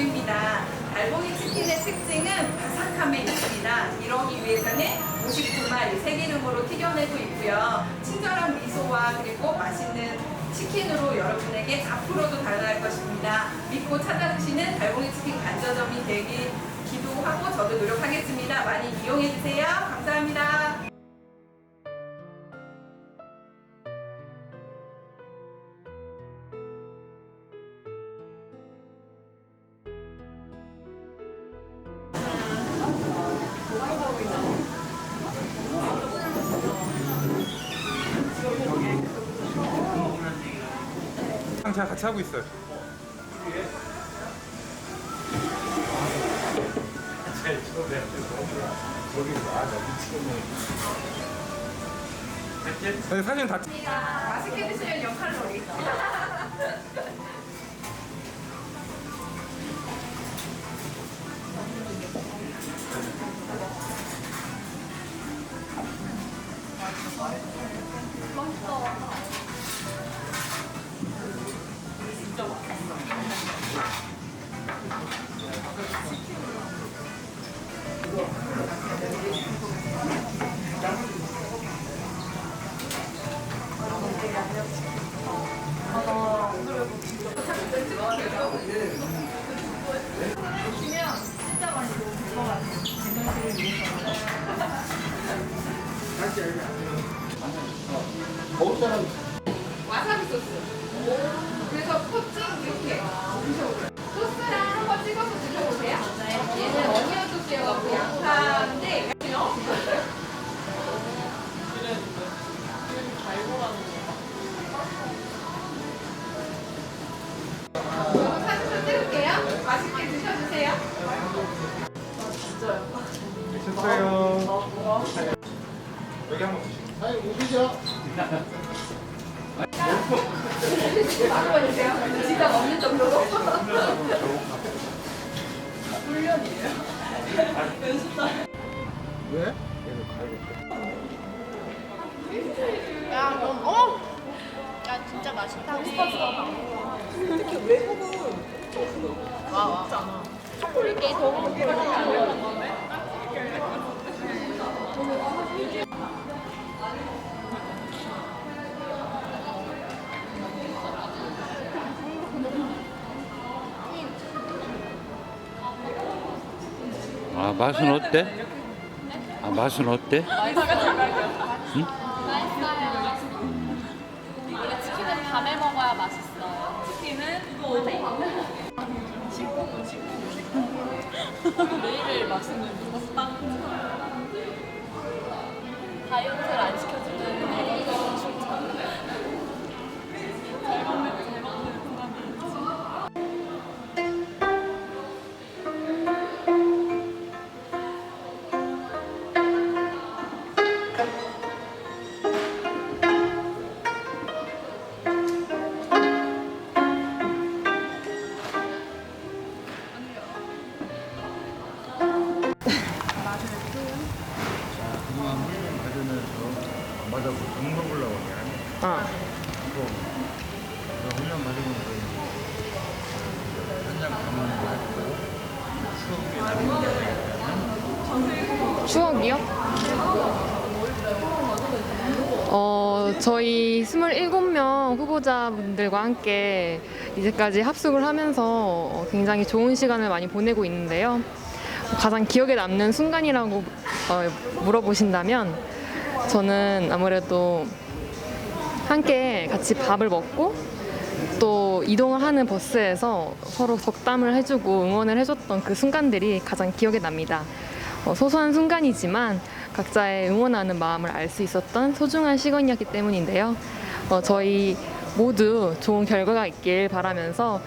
만두입니다. 달봉이 치킨의 특징은 바삭함에 있습니다. 이러기 위해서는 59마리 세기름으로 튀겨내고 있고요. 친절한 미소와 그리고 맛있는 치킨으로 여러분에게 앞으로도 다가갈 것입니다. 믿고 찾아주시는 달봉이 치킨 간저점이 되길 기도하고 저도 노력하겠습니다. 많이 이용해주세요. 감사합니다. 제가 같이 하고 있어요. 네, 사진 다 찍- 맛있게 드시면 0칼로 리. 와사비 소스. 그래서 코칭 이렇게 드셔보세요. 소스랑 한번 찍어서 드셔보세요. 얘는 어니언 소스여갖고 양파인데 저도 사진 좀 찍을게요. 맛있게 드셔주세요. 드셨어요. 여기 한번 보시고. 해주세요. 진짜 먹는 정도로. 왜? 야, 넌, 어? 야, 진짜 맛있다. 특히 외국은 와, 와. 콜릿이 더 먹고 아 맛은 어때? 아 맛은 어때? 맛있어요. 원래 치킨은 밤에 먹어야 맛있어요. 치킨은 매일 맛있는 먹방. 다이어트를 안 시켜 맞아 정 먹으려고 하게 아니 어. 받으면서 현장 가면 하고 추억이 남는 추억이요? 어, 저희 27명 후보자분들과 함께 이제까지 합숙을 하면서 어, 굉장히 좋은 시간을 많이 보내고 있는데요. 가장 기억에 남는 순간이라고 어, 물어보신다면 저는 아무래도 함께 같이 밥을 먹고 또 이동을 하는 버스에서 서로 덕담을 해주고 응원을 해줬던 그 순간들이 가장 기억에 납니다. 어, 소소한 순간이지만 각자의 응원하는 마음을 알 수 있었던 소중한 시간이었기 때문인데요. 어, 저희 모두 좋은 결과가 있길 바라면서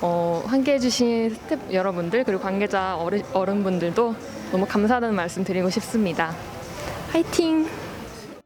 어, 함께 해주신 스태프 여러분들 그리고 관계자 어르, 어른분들도 너무 감사하다는 말씀 드리고 싶습니다. 화이팅!